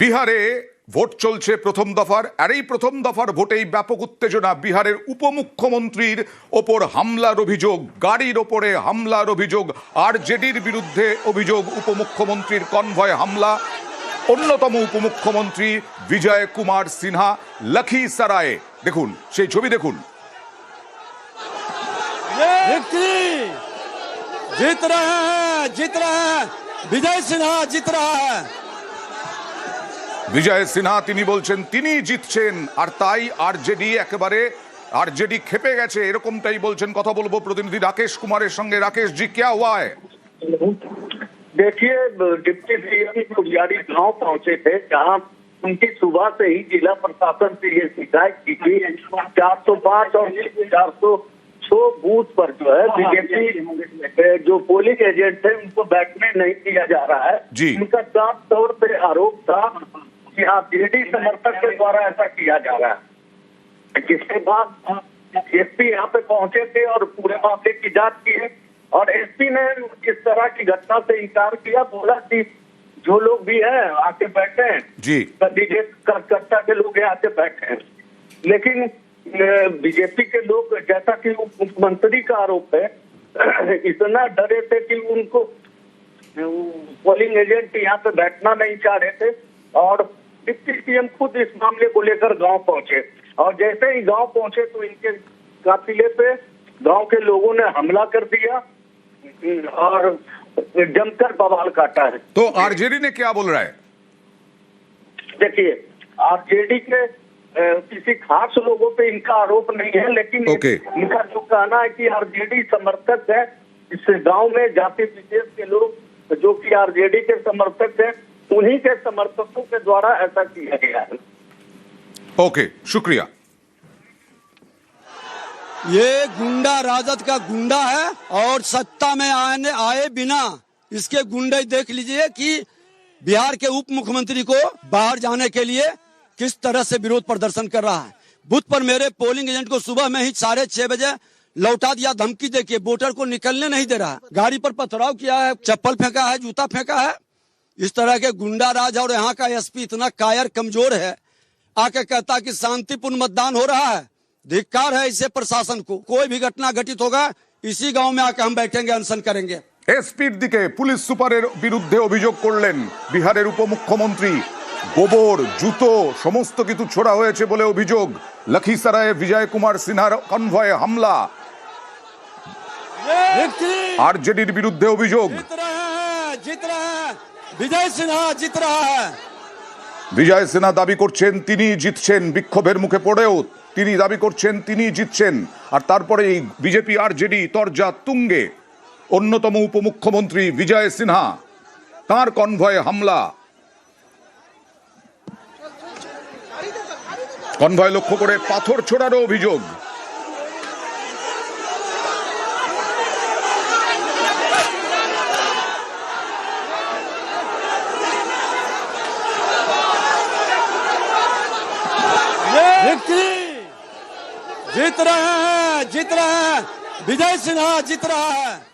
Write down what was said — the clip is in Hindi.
বিহারে ভোট চলছে প্রথম দফার, আর এই প্রথম দফার ভোটেই ব্যাপক উত্তেজনা বিহারের উপমুখ্যমন্ত্রীর ওপর হামলার অভিযোগ, গাড়ির ওপরে হামলার অভিযোগ আর জেডির বিরুদ্ধে অভিযোগ, উপমুখ্যমন্ত্রীর কনভয় হামলা। অন্যতম উপমুখ্যমন্ত্রী বিজয় কুমার সিনহা লখি সারায়ে দেখুন, সেই ছবি দেখুন। জিত রহা হ্যাঁ, জিত হ্যাঁ। বিজয় সিনহা জিত রহা হ্যাঁ। বিজয় সিনহা তিনি বলছেন তিনি জিতছেন আর তাই আরজেডি একেবারে আরজেডি খেপে গেছে এরকমটাই বলছেন কথা বলবো প্রতিনিধি রাকেশ কুমারের সঙ্গে রাকেশ জি क्या हुआ है देखिए डिप्टी सीएम फुलियारी गांव पहुंचे थे जहां उनकी सुबह से ही जिला प्रशासन से ये शिकायत की थी चार सौ पाँच और चार सौ छह बूथ पर जो है बीजेपी जो पोलिंग एजेंट थे उनको बैठने नहीं दिया जा रहा है जी। उनका साफ तौर पे आरोप था कि हाँ जेडी समर्थक के द्वारा ऐसा किया जा रहा है। जिसके बाद एसपी यहाँ पे पहुँचे थे और पूरे मामले की जाँच की है। और एसपी ने इस तरह की घटना से इनकार किया बोला कि जो लोग भी है आके बैठे हैं। जी। बीजेपी कार्यकर्ता के लोग यहाँ आके बैठे हैं। लेकिन बीजेपी के लोग जैसा कि मुख्यमंत्री का आरोप है इतना डरे थे कि उनको पोलिंग एजेंट यहाँ पे बैठना नहीं चाह रहे थे। और डिप्टी सीएम खुद इस मामले को लेकर गाँव पहुँचे। और जैसे ही गाँव पहुँचे तो इनके काफिले पे गाँव के लोगों ने हमला कर दिया और जमकर बवाल काटा है। तो आरजेडी ने क्या बोल रहा है? देखिए आरजेडी के किसी खास लोगों पे इनका आरोप नहीं है लेकिन ओके। इनका जो कहना है कि आरजेडी समर्थक है इस गाँव में जाति विशेष के लोग जो कि आरजेडी के समर्थक हैं उन्हीं के समर्थकों के द्वारा ऐसा किया गया है। ओके शुक्रिया। ये गुंडा राजद का गुंडा है और सत्ता में आने आए बिना इसके गुंडे देख लीजिए कि बिहार के उप मुख्यमंत्री को बाहर जाने के लिए किस तरह से विरोध प्रदर्शन कर रहा है। बूथ पर मेरे पोलिंग एजेंट को सुबह में ही साढ़े छह बजे लौटा दिया धमकी देके वोटर को निकलने नहीं दे रहा। गाड़ी पर पथराव किया है चप्पल फेंका है जूता फेंका है इस तरह के गुंडा राज और यहाँ का एसपी इतना कायर कमजोर है आके कहता कि शांतिपूर्ण मतदान हो रहा है धिक्कार है इसे प्रशासन को कोई भी घटना घटित होगा इसी गांव में आके हम बैठेंगे अनशन करेंगे এসপির দিকে পুলিশ সুপারের বিরুদ্ধে অভিযোগ করলেন বিহারের উপমুখ্যমন্ত্রী গোবর জুতো সমস্ত কিছু ছোড়া হয়েছে বলে অভিযোগ লখিসারায়ে বিজয় কুমার সিনহার কনভয়ে হামলা व्यक्ति আরজেডির বিরুদ্ধে অভিযোগ जीत বিজয় সিনহা জিত বিজয় সিনহা দাবি করছেন, তিনি জিতছেন, বিক্ষোভের মুখে পড়েও তিনি দাবি করছেন, তিনি জিতছেন। আর তারপরে এই বিজেপি আর জেডি তরজা তুঙ্গে। অন্যতম উপমুখ্যমন্ত্রী বিজয় সিনহা, তার কনভয়ে হামলা। কনভয় লক্ষ্য করে পাথর ছোড়ারও অভিযোগ। जीत रहे हैं जीत रहे हैं। विजय सिन्हा जीत रहा है।